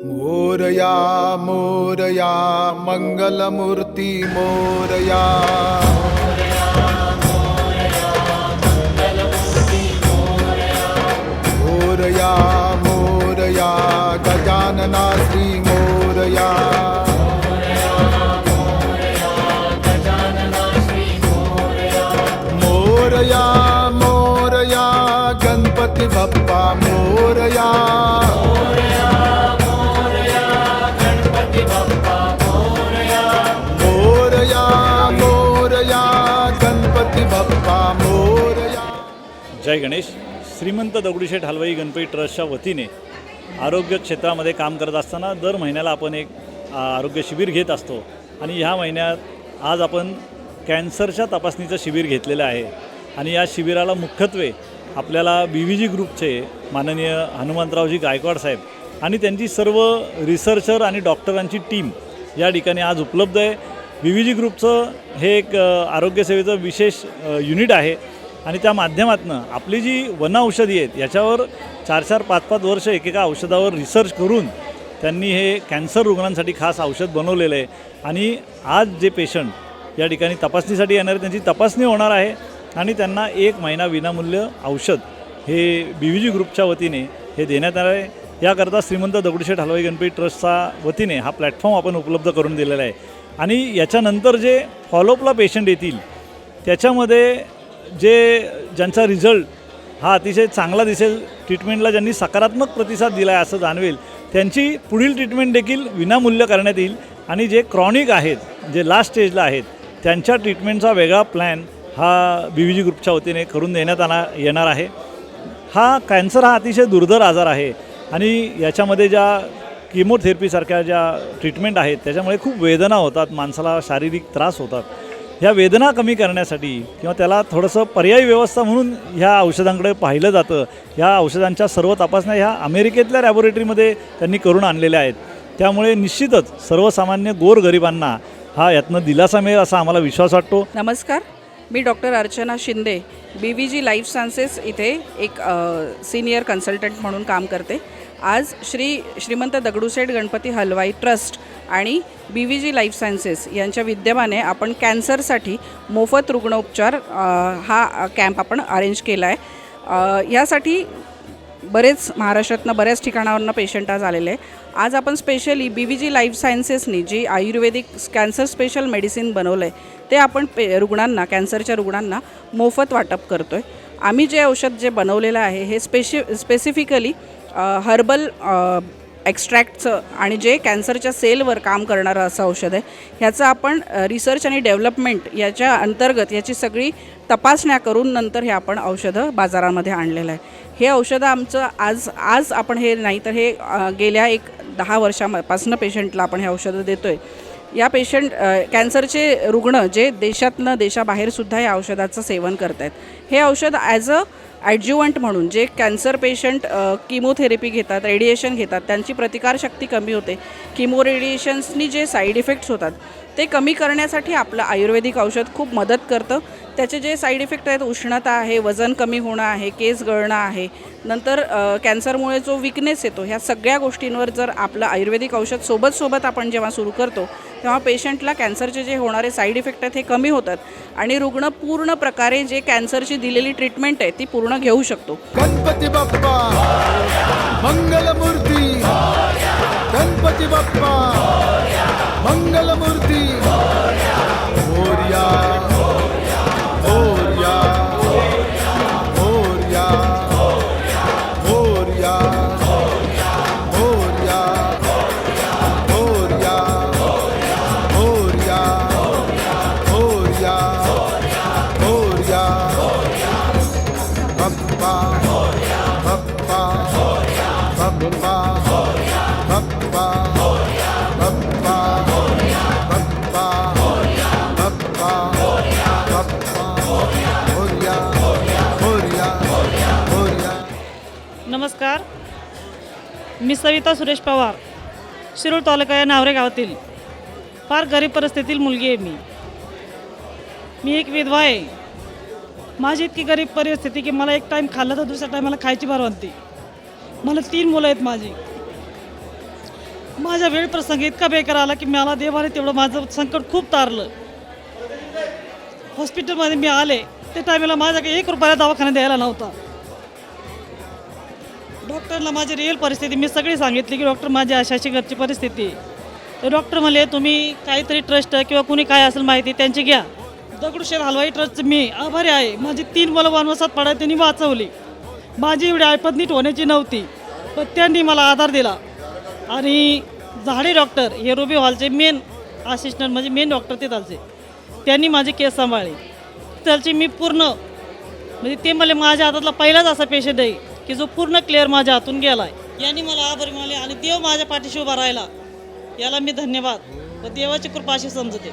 मोरया मोरया मंगलमूर्ती मोरया मोरया मोरया गजानना श्री मोरया मोरया मोरया गणपती बाप्पा मोरया मोरया जय गणेश. श्रीमंत दगडूशेठ हलवाई गणपती ट्रस्टच्या वतीने आरोग्य क्षेत्रामध्ये काम करत असताना दर महिन्याला आपण एक आरोग्य शिबिर घेत असतो. आणि ह्या महिन्यात आज आपण कॅन्सरच्या तपासणीचं शिबिर घेतलेलं आहे. आणि या शिबिराला मुख्यत्वे आपल्याला बी व्ही जी ग्रुपचे माननीय हनुमंतरावजी गायकवाड साहेब आणि त्यांची सर्व रिसर्चर आणि डॉक्टरांची टीम या ठिकाणी आज उपलब्ध आहे. बी व्ही जी ग्रुपचं हे एक आरोग्यसेवेचं विशेष युनिट आहे. आणि त्या माध्यमातून आपली जी वन औषधी आहेत याच्यावर चार चार पाच पाच वर्ष एकेका औषधावर रिसर्च करून त्यांनी हे कॅन्सर रुग्णांसाठी खास औषध बनवलेलं आहे. आणि आज जे पेशंट या ठिकाणी तपासणीसाठी येणार आहे त्यांची तपासणी होणार आहे आणि त्यांना एक महिना विनामूल्य औषध हे बी व्ही जी ग्रुपच्या वतीने हे देण्यात येणार आहे. याकरता श्रीमंत दगडूशेठ हलवाई गणपती ट्रस्टचा वतीने हा प्लॅटफॉर्म आपण उपलब्ध करून दिलेला आहे. आणि याच्यानंतर जे फॉलोअपला पेशंट येतील त्याच्यामध्ये जे ज्यांचा रिझल्ट हा अतिशय चांगला दिसेल ट्रीटमेंटला ज्यांनी सकारात्मक प्रतिसाद दिला आहे असं जाणवेल त्यांची पुढील ट्रीटमेंट देखील विनामूल्य करण्यात येईल. आणि जे क्रॉनिक आहेत जे लास्ट स्टेजला आहेत त्यांच्या ट्रीटमेंटचा वेगळा प्लॅन हा बी व्ही जी ग्रुपच्या वतीने करून देण्यात आला येणार आहे. हा कॅन्सर हा अतिशय दुर्धर आजार आहे. आणि याच्यामध्ये ज्या किमोथेरपीसारख्या ज्या ट्रीटमेंट आहेत त्याच्यामुळे खूप वेदना होतात माणसाला शारीरिक त्रास होतात. ह्या वेदना कमी करण्यासाठी किंवा त्याला थोडंसं पर्यायी व्यवस्था म्हणून ह्या औषधांकडे पाहिलं जातं ह्या औषधांच्या सर्व तपासण्या ह्या अमेरिकेतल्या लॅबोरेटरीमध्ये त्यांनी करून आणलेल्या आहेत. त्यामुळे निश्चितच सर्वसामान्य गोरगरिबांना हा यातनं दिलासा मिळेल असा आम्हाला विश्वास वाटतो. नमस्कार. मी doctor Archana Shinde B V G life sciences इथे एक सिनियर कन्सल्टंट म्हणून काम करते. आज श्री श्रीमंत दगडूशेठ गणपती हलवाई ट्रस्ट आणि B V G life sciences यांच्या विद्यमाने आपण कॅन्सरसाठी मोफत रुग्णोपचार हा कॅम्प आपण अरेंज केला आहे यासाठी बरेच महाराष्ट्रातनं बऱ्याच ठिकाणावरनं पेशंट आज आलेले आहे आज आपण specially B V G life सायन्सेसनी जी आयुर्वेदिक कॅन्सर स्पेशल मेडिसिन बनवलं आहे ते आपण पे रुग्णांना कॅन्सरच्या रुग्णांना मोफत वाटप करतो आहे आम्ही जे औषध जे बनवलेलं आहे हे स्पेशि स्पेसिफिकली हर्बल एक्स्ट्रॅक्टचं आणि जे कॅन्सरच्या सेलवर काम करणारं असं औषध आहे ह्याचं आपण रिसर्च आणि डेव्हलपमेंट याच्या अंतर्गत याची सगळी तपासण्या करून नंतर हे आपण औषधं बाजारामध्ये आणलेलं आहे. हे औषधं आमचं आज आज आपण हे नाही तर हे गेल्या एक दहा वर्षापासून पेशंटला आपण हे औषधं देतो आहे या पेशंट कॅन्सरचे रुग्ण जे देशातनं देशाबाहेरसुद्धा या औषधाचं सेवन करत आहेत हे औषध ॲज अ ॲडज्युवंट म्हणून जे कॅन्सर पेशंट किमोथेरपी घेतात रेडिएशन घेतात त्यांची प्रतिकारशक्ती कमी होते. किमो रेडिएशन्सनी जे साईड इफेक्ट्स होतात ते कमी करण्यासाठी आपलं आयुर्वेदिक औषध खूप मदत करतं. त्याचे जे साईड इफेक्ट आहेत उष्णता आहे वजन कमी होणं आहे केस गळणं आहे नंतर कॅन्सरमुळे जो विकनेस येतो ह्या सगळ्या गोष्टींवर जर आपलं आयुर्वेदिक औषध सोबत सोबत आपण जेव्हा सुरू करतो तेव्हा पेशंटला कॅन्सरचे जे होणारे साईड इफेक्ट आहेत हे कमी होतात. आणि रुग्ण पूर्ण प्रकारे जे कॅन्सरची दिलेली ट्रीटमेंट आहे ती पूर्ण घेऊ शकतो. गणपती बाप्पा! मंगलमूर्ती! गणपती बाप्पा! मंगलमूर्ती! नमस्कार. मी सविता सुरेश पवार शिरूर तालुका या नावरे गावातील फार गरीब परिस्थितीतील मुलगी आहे मी. मी एक विधवा आहे. माझी इतकी गरीब परिस्थिती की मला एक टाईम खाल्लं तर दुसऱ्या टायमाला खायची परवानती मला तीन मुलं आहेत माझी. माझ्या वेळ प्रसंग इतका बेकार आला की मला देवाने तेवढं माझं संकट खूप तारलं. हॉस्पिटलमध्ये मी आले. त्या टायमाला माझ्याकडे एक रुपयाला दवाखाना द्यायला नव्हता. डॉक्टरला माझी रिअल परिस्थिती मी सगळी सांगितली की डॉक्टर माझी अशाची घरची परिस्थिती. तर डॉक्टर म्हणले तुम्ही काहीतरी ट्रस्ट किंवा कुणी काय असेल माहिती त्यांची घ्या. दगडूशेठ हलवाई ट्रस्टचं मी आभारी आहे. माझी तीन मुलं वनवासात पडाय त्यांनी वाचवली. माझी एवढी आयपत नीट होण्याची नव्हती पण त्यांनी मला आधार दिला. आणि झाडे डॉक्टर हे रुबी हॉलचे मेन असिस्टंट म्हणजे मेन डॉक्टर ते चालचे. त्यांनी माझे केस सांभाळले. त्याची मी पूर्ण म्हणजे ते मला माझ्या हातातला पहिलाच असा पेशंट आहे. की जो पूर्ण क्लिअर माझ्या हातून गेला आहे यांनी मला आभारी मानले आणि देव माझ्या पाठीशी उभा राहिला. याला मी धन्यवाद व देवाची कृपा अशी समजते.